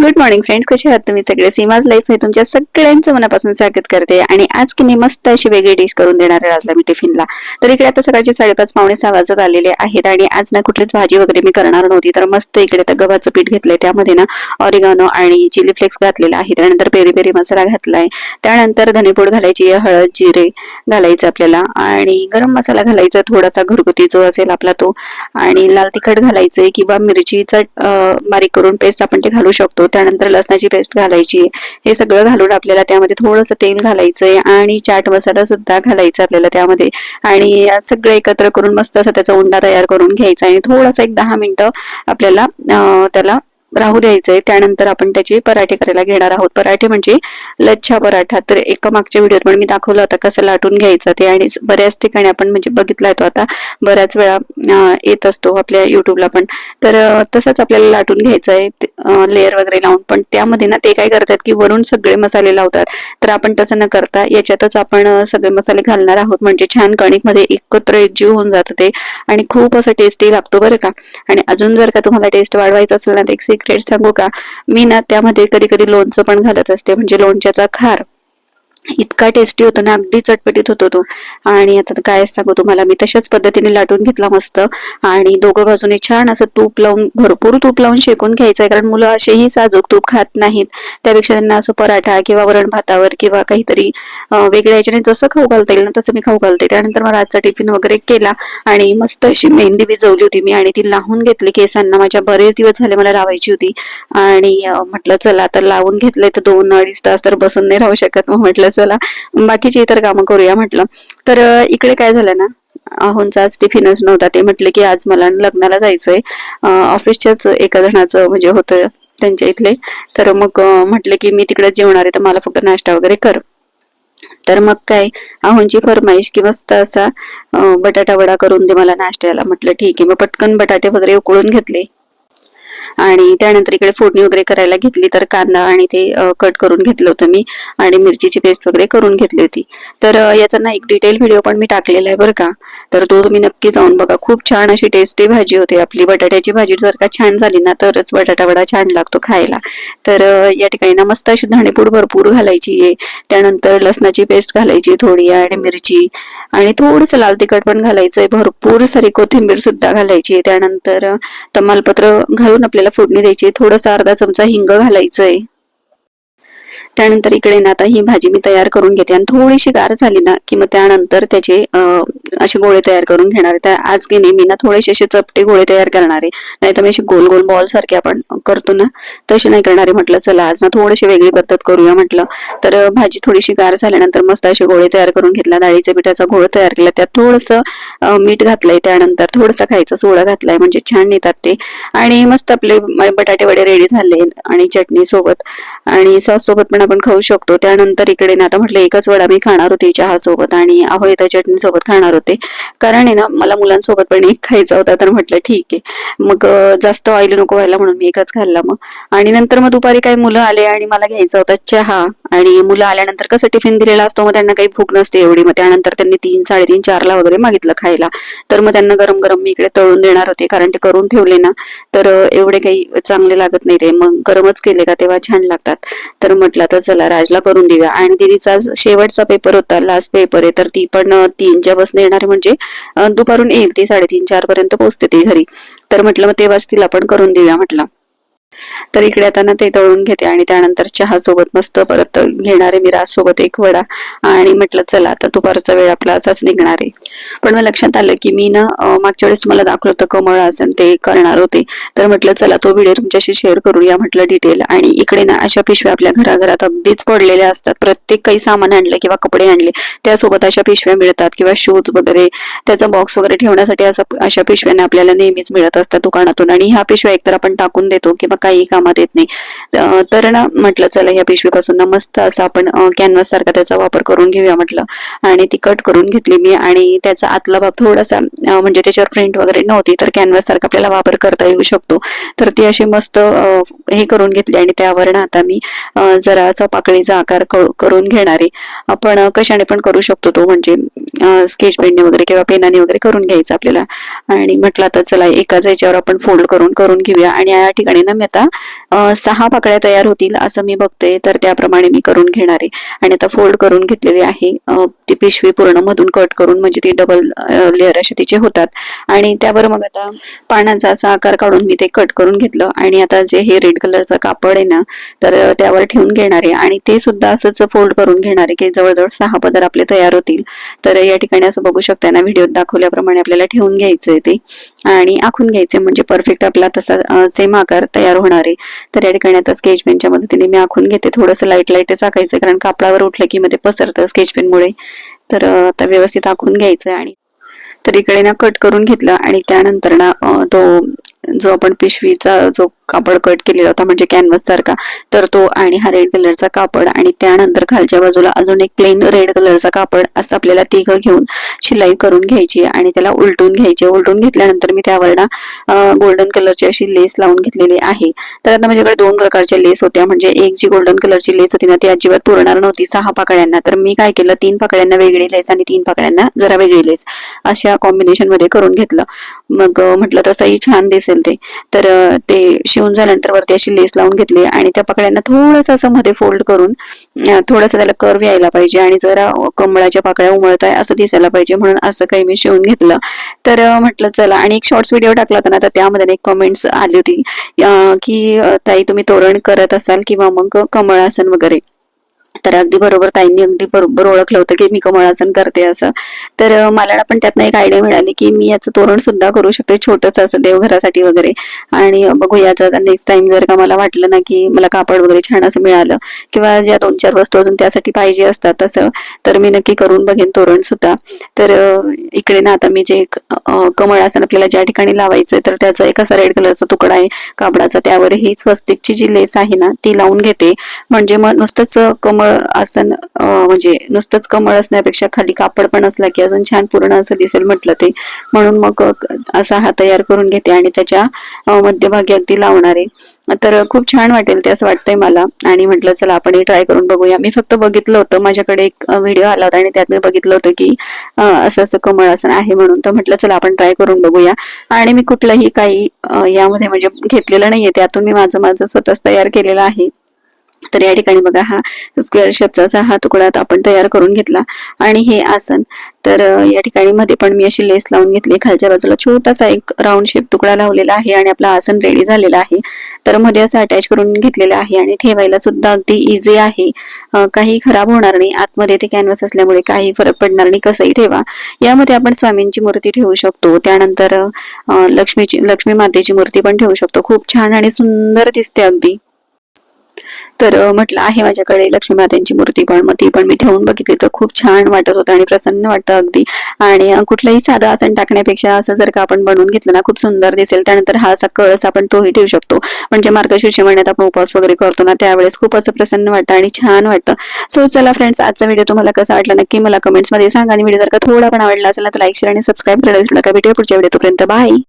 Good morning friends कसे आहात तुम्ही? सगळे सीमाज लाईफ हे तुमच्या सगळ्यांचं मनापासून स्वागत करते आणि आज की मी मस्त अशी वेगळी डिश करून देणार आहे आजला मी टिफिनला तर इकडे आता सकाळचे साडेपाच पावणे सहा वाजत आलेले आहेत आणि आज ना कुठलीच भाजी वगैरे मी करणार नव्हती तर मस्त इकडे तर गव्हाचं पीठ घेतलंय. त्यामध्ये ना ऑरिगानो आणि चिली फ्लेक्स घातलेला आहे. त्यानंतर पेरी पेरी मसाला घातलाय. त्यानंतर धनेपूड घालायची हळद जिरे घालायचं आपल्याला आणि गरम मसाला घालायचा थोडासा घरगुती जो असेल आपला तो. आणि लाल तिखट घालायचंय किंवा मिरचीचा बारीक करून पेस्ट आपण ते घालू शकतो. त्यानंतर लसणाची पेस्ट घालायची. हे सगळं घालून आपल्याला त्यामध्ये थोडंसं तेल घालायचंय आणि चाट मसाला सुद्धा घालायचा आपल्याला त्यामध्ये. आणि सगळं एकत्र करून मस्त असा त्याचा उंडा तयार करून घ्यायचा आणि थोडासा एक दहा मिनिटं आपल्याला त्याला राहू द्यायचंय. त्यानंतर आपण त्याचे पराठे करायला घेणार आहोत. पराठे म्हणजे लच्छा पराठा. तर एका मागच्या व्हिडिओत पण मी दाखवलं होतं कसं लाटून घ्यायचं ते. आणि बऱ्याच ठिकाणी आपण म्हणजे बघितलाय तो आता. बऱ्याच वेळा येत असतो आपल्या युट्यूबला पण. तर तसंच आपल्याला लाटून घ्यायचं आहे लेअर वगैरे लावून. पण त्यामध्ये ना ते काय करतात की वरून सगळे मसाले लावतात. तर आपण तसं न करता याच्यातच आपण सगळे मसाले घालणार आहोत. म्हणजे छान कणिकमध्ये एकत्र एकजीव होऊन जातं ते. आणि खूप असं टेस्टी लागतो बरं का. आणि अजून जर का तुम्हाला टेस्ट वाढवायचं असेल ना तर एक सिक्रेट सांगू का? मी ना त्यामध्ये कधी कधी लोणचं पण घालत असते म्हणजे लोणच्याचा खार. इतका टेस्टी होतो ना अगदी चटपटीत होतो तो. आणि आता काय सांगू तुम्हाला मी तशाच पद्धतीने लाटून घेतला मस्त. आणि दोघं बाजूने छान असं तूप लावून भरपूर तूप लावून शेकून घ्यायचं आहे कारण मुलं असेही साजूक तूप खात नाहीत. त्यापेक्षा त्यांना असं पराठा किंवा वरण भातावर किंवा काहीतरी वेगळ्या याच्याने जसं खाऊ घालता येईल ना तसं मी खाऊ घालते. त्यानंतर मला आजचा टिफिन वगैरे केला आणि मस्त अशी मेहंदी भिजवली होती मी आणि ती लावून घेतली केसांना. माझ्या बरेच दिवस झाले मला लावायची होती. आणि म्हटलं चला तर लावून घेतलंय तर दोन अडीच तास तर बसून नाही राहू शकत. मग म्हटलं चला बाकीची इतर कामं करूया म्हटलं. तर इकडे काय झालं ना आहोंचा आज टिफिनच नव्हता. ते म्हटले की आज मला लग्नाला जायचंय. ऑफिसच्याच एका जणाचं म्हणजे होतं त्यांच्या इथले. तर मग म्हटले की मी तिकडे जेवणार आहे तर मला फक्त नाश्ता वगैरे कर. तर मग काय आहोंची फरमाईश की मस्त असा बटाटा वडा करून दे मला नाश्त्याला. म्हटलं ठीक आहे. मग पटकन बटाटे वगैरे उकळून घेतले. आणि त्यानंतर इकडे फोडणी वगैरे करायला घेतली तर कांदा आणि ते कट करून घेतलं होतं मी आणि मिरचीची पेस्ट वगैरे करून घेतली होती. तर याचा ना एक डिटेल व्हिडिओ पण मी टाकलेला आहे बरं का. तर तो तुम्ही नक्की जाऊन बघा. खूप छान अशी टेस्टी भाजी होते आपली. बटाट्याची भाजी जर का छान झाली ना तरच बटाटा वडा छान लागतो खायला. तर या ठिकाणी ना मस्त अशी धणेपूड भरपूर घालायची आहे. त्यानंतर लसणाची पेस्ट घालायची थोडी आणि मिरची आणि थोडंसं लाल तिखट पण घालायचंय. भरपूर सारी कोथिंबीर सुद्धा घालायची आहे. त्यानंतर तमालपत्र घालून आपल्या आपल्याला फोडणी द्यायची थोडंसं अर्धा चमचा हिंग घालायचंय. त्यानंतर इकडे ना आता ही भाजी मी तयार करून घेते. आणि थोडीशी गार झाली ना की मग त्यानंतर त्याचे असे गोळे तयार करून घेणार आहे. आज की नाही मी ना थोडेसे असे चपटे गोळे तयार करणार आहे. नाही तर मी असे गोल गोल बॉल सारखे आपण करतो ना तसे नाही करणार म्हटलं चला आज ना थोडीशी वेगळी पद्धत करूया म्हटलं. तर भाजी थोडीशी गार झाल्यानंतर मस्त असे गोळे तयार करून घेतला. डाळीच्या पिठाचा घोळ तयार केला. त्यात थोडंसं मीठ घातलंय. त्यानंतर थोडंसं खायचा सोडा घातलाय. म्हणजे छान येतात ते. आणि मस्त आपले बटाटे वडे रेडी झाले. आणि चटणी सोबत. आणि सॉस सोबत पण आपण खाऊ शकतो. त्यानंतर इकडे ना आता म्हटलं एकच वडा मी खाणार होते चहा सोबत आणि अहो इथं चटणी सोबत खाणार होते. कारण आहे ना मला मुलांसोबत पण एक खायचा होता तर म्हटलं ठीक आहे. मग जास्त ऑइल नको व्हायला म्हणून मी एकच खाल्ला मग. आणि नंतर मग दुपारी काही मुलं आले आणि मला घ्यायचा होता चहा. आणि मुलं आल्यानंतर कसं टिफिन दिलेला असतो मग त्यांना काही भूक नसते एवढी. मग त्यानंतर त्यांनी तीन साडेतीन चारला वगैरे मागितलं खायला. तर मग त्यांना गरम गरम मी इकडे तळून देणार होते कारण ते करून ठेवले ना. तर एवढे काही चांगले लागत नाही ते. मग गरमच केले का तेव्हा छान लागतात. तर म्हटलं तर चला राजला करून देऊया. आणि दिदीचा शेवटचा पेपर होता लास्ट पेपर आहे. तर ती पण तीनच्या बसने येणार म्हणजे दुपारून येईल. ती साडेतीन चार पर्यंत पोहोचते ती घरी. तर म्हटलं मग तेव्हाच तिला पण करून देऊया म्हटलं. तर इकडे आता ना ते तळून घेते आणि त्यानंतर चहा सोबत मस्त परत घेणारे मी राज सोबत एक वडा. आणि म्हटलं चला आता दुपारचा वेळ आपला असाच निघणार आहे. पण मला लक्षात आलं की मी ना मागच्या वेळेस तुम्हाला दाखवलं होतं कमळ आसन ते करणार होते. तर म्हटलं चला तो व्हिडिओ तुमच्याशी शेअर करूया म्हटलं डिटेल. आणि इकडे ना अशा पिशव्या आपल्या घराघरात अगदीच पडलेल्या असतात. प्रत्येक काही सामान आणलं किंवा कपडे आणले त्यासोबत अशा पिशव्या मिळतात किंवा शूज वगैरे. त्याचा बॉक्स वगैरे ठेवण्यासाठी असं अशा पिशव्याने आपल्याला नेहमीच मिळत असतात दुकानातून. आणि ह्या पिशव्या एकतर आपण टाकून देतो किंवा काही कामात येत नाही. तर ना म्हटलं चला या पिशवीपासून ना मस्त असं आपण कॅनव्हास सारखा त्याचा वापर करून घेऊया म्हटलं. आणि ती कट करून घेतली मी आणि त्याचा आतला भाग थोडासा म्हणजे त्याच्यावर प्रिंट वगैरे नव्हती तर कॅनव्हास सारखा आपल्याला वापर करता येऊ शकतो. तर ती अशी मस्त हे करून घेतली आणि त्यावर ना आता मी जरा पाकळीचा आकार करून घेणारे. आपण कशाने पण करू शकतो तो म्हणजे स्केच पेनने वगैरे किंवा पेनाने वगैरे करून घ्यायचा आपल्याला. आणि म्हटलं आता चला एकाच याच्यावर आपण फोल्ड करून करून घेऊया. आणि या ठिकाणी ना मी आता सहा पाकळ्या तयार होतील असं मी बघते. तर त्याप्रमाणे मी करून घेणार आहे. आणि आता फोल्ड करून घेतलेली आहे. ती पिशवी पूर्ण मधून कट करून म्हणजे ती डबल लेअर असे तिचे होतात. आणि त्यावर मग आता पानांचा असा आकार काढून मी ते कट करून घेतलं. आणि आता जे हे रेड कलरचं कापड आहे ना तर त्यावर ठेवून घेणार आहे. आणि ते सुद्धा असंच फोल्ड करून घेणार आहे की जवळजवळ सहा पदर आपले तयार होतील. तर या ठिकाणी असं बघू शकता ना व्हिडिओत दाखवल्याप्रमाणे आपल्याला ठेवून घ्यायचंय ते. आणि आखून घ्यायचे म्हणजे परफेक्ट आपला तसा सेम आकार तयार होणार आहे. तर या ठिकाणी आता स्केच पेनच्या मदतीने मी आखून घेते. थोडंसं लाइट लाइट आखायचं कारण कापडावर उठलं की मध्ये पसरतं स्केच पेनमुळे तर आता व्यवस्थित आखून घ्यायचं आणि तर इकडे ना कट करून घेतलं आणि त्यानंतर ना तो जो आपण पिशवीचा जो कापड कट केलेला होता म्हणजे कॅनव्हास सारखा तर तो आणि हा रेड कलरचा कापड आणि त्यानंतर खालच्या बाजूला अजून एक प्लेन रेड कलरचा कापड असं आपल्याला तिघं घेऊन शिलाई करून घ्यायची आणि त्याला उलटून घ्यायची. उलटून घेतल्यानंतर मी त्यावर ना गोल्डन कलरची अशी लेस लावून घेतलेली आहे. तर आता माझ्याकडे दोन प्रकारच्या लेस होत्या. म्हणजे एक जी गोल्डन कलरची लेस होती ना ती अजिबात पुरणार नव्हती सहा पाकळ्यांना. तर मी काय केलं तीन पाकळ्यांना वेगळी लेस आणि तीन पाकळ्यांना जरा वेगळी लेस अशा कॉम्बिनेशनमध्ये करून घेतलं. मग म्हटलं तसंही छान दिसेल ते. तर ते शिवून झाल्यानंतर वरती अशी लेस लावून घेतली आणि त्या पाकळ्यांना थोडंसं असं मध्ये फोल्ड करून थोडंसं त्याला कर्व यायला पाहिजे आणि जरा कमळाच्या पाकळ्या उमळत आहे असं दिसायला पाहिजे म्हणून असं काही मी शिवून घेतलं. तर म्हटलं चला आणि एक शॉर्ट्स व्हिडिओ टाकला होता ना तर त्यामध्ये एक कमेंट्स आली होती की ताई तुम्ही तोरण करत असाल किंवा मग कमळासन वगैरे. तर अगदी बरोबर ताईंनी अगदी बरोबर ओळखलं होतं की मी कमळासन करते असं. तर मला ना पण त्यातनं एक आयडिया मिळाली की मी याचं तोरण सुद्धा करू शकते छोटस असं देवघरासाठी वगैरे. आणि बघू याचं नेक्स्ट टाइम जर का मला वाटलं ना की मला कापड वगैरे छान असं मिळालं किंवा ज्या दोन चार वस्तू अजून त्यासाठी पाहिजे असतात तसं तर मी नक्की करून बघेन तोरण सुद्धा. तर इकडे ना आता मी जे कमळ आसन आपल्याला ज्या ठिकाणी लावायचं तर त्याचा एक असा रेड कलरचा तुकडा आहे कापडाचा. त्यावर ही स्वस्तिकची जी लेस आहे ना ती लावून घेते. म्हणजे मग नुसतंच कमळ कमळ आसन म्हणजे नुसतंच कमळ असण्यापेक्षा खाली कापड पण असला की अजून छान पूर्ण असं दिसेल म्हटलं ते. म्हणून मग असा हा तयार करून घेते आणि त्याच्या मध्यभागी अगदी लावणार. आहे तर खूप छान वाटेल ते असं वाटतंय मला. आणि म्हटलं चला आपण हे ट्राय करून बघूया. मी फक्त बघितलं होतं माझ्याकडे एक व्हिडिओ आला होता आणि त्यात मी बघितलं होतं की असं असं कमळ आसन आहे म्हणून. तर म्हटलं चला आपण ट्राय करून बघूया. आणि मी कुठलंही काही यामध्ये म्हणजे घेतलेलं नाहीये. त्यातून मी माझं माझं स्वतःच तयार केलेलं आहे. तर या ठिकाणी बघा हा स्क्वेअर शेपचा असा हा तुकडा आपण तयार करून घेतला. आणि हे आसन. तर या ठिकाणी मध्ये पण मी अशी लेस लावून घेतली. खालच्या बाजूला छोटासा एक राऊंड शेप तुकडा लावलेला आहे आणि आपला आसन रेडी झालेला आहे. तर मध्ये असं अटॅच करून घेतलेलं आहे आणि ठेवायला सुद्धा अगदी इझी आहे. काही खराब होणार नाही. आतमध्ये ते कॅनव्हास असल्यामुळे काही फरक पडणार नाही. कसंही ठेवा. यामध्ये आपण स्वामींची मूर्ती ठेवू शकतो. त्यानंतर लक्ष्मीची लक्ष्मी मातेची मूर्ती पण ठेवू शकतो. खूप छान आणि सुंदर दिसते अगदी. तर म्हटलं आहे माझ्याकडे लक्ष्मी मात्यांची मूर्ती पण मग ती पण मी ठेवून बघितली. तर खूप छान वाटत होतं आणि प्रसन्न वाटतं अगदी. आणि कुठलंही साधं आसन टाकण्यापेक्षा असं जर का आपण बनवून घेतलं ना खूप सुंदर दिसेल. त्यानंतर हा असा कळस आपण तोही ठेवू शकतो. म्हणजे मार्गशीर्ष महिन्यात आपण उपवास वगैरे करतो ना त्यावेळेस खूप असं प्रसन्न वाटतं आणि छान वाटतं. सो चला फ्रेंड्स आजचा व्हिडिओ तुम्हाला कसा वाटला नक्की मला कमेंट्समध्ये सांगा. आणि व्हिडिओ जर का थोडा पण आवडला असेल तर लाईक शेअर आणि सबस्क्राईब करायला भेटूया पुढच्या व्हिडिओ तोपर्यंत. बाय!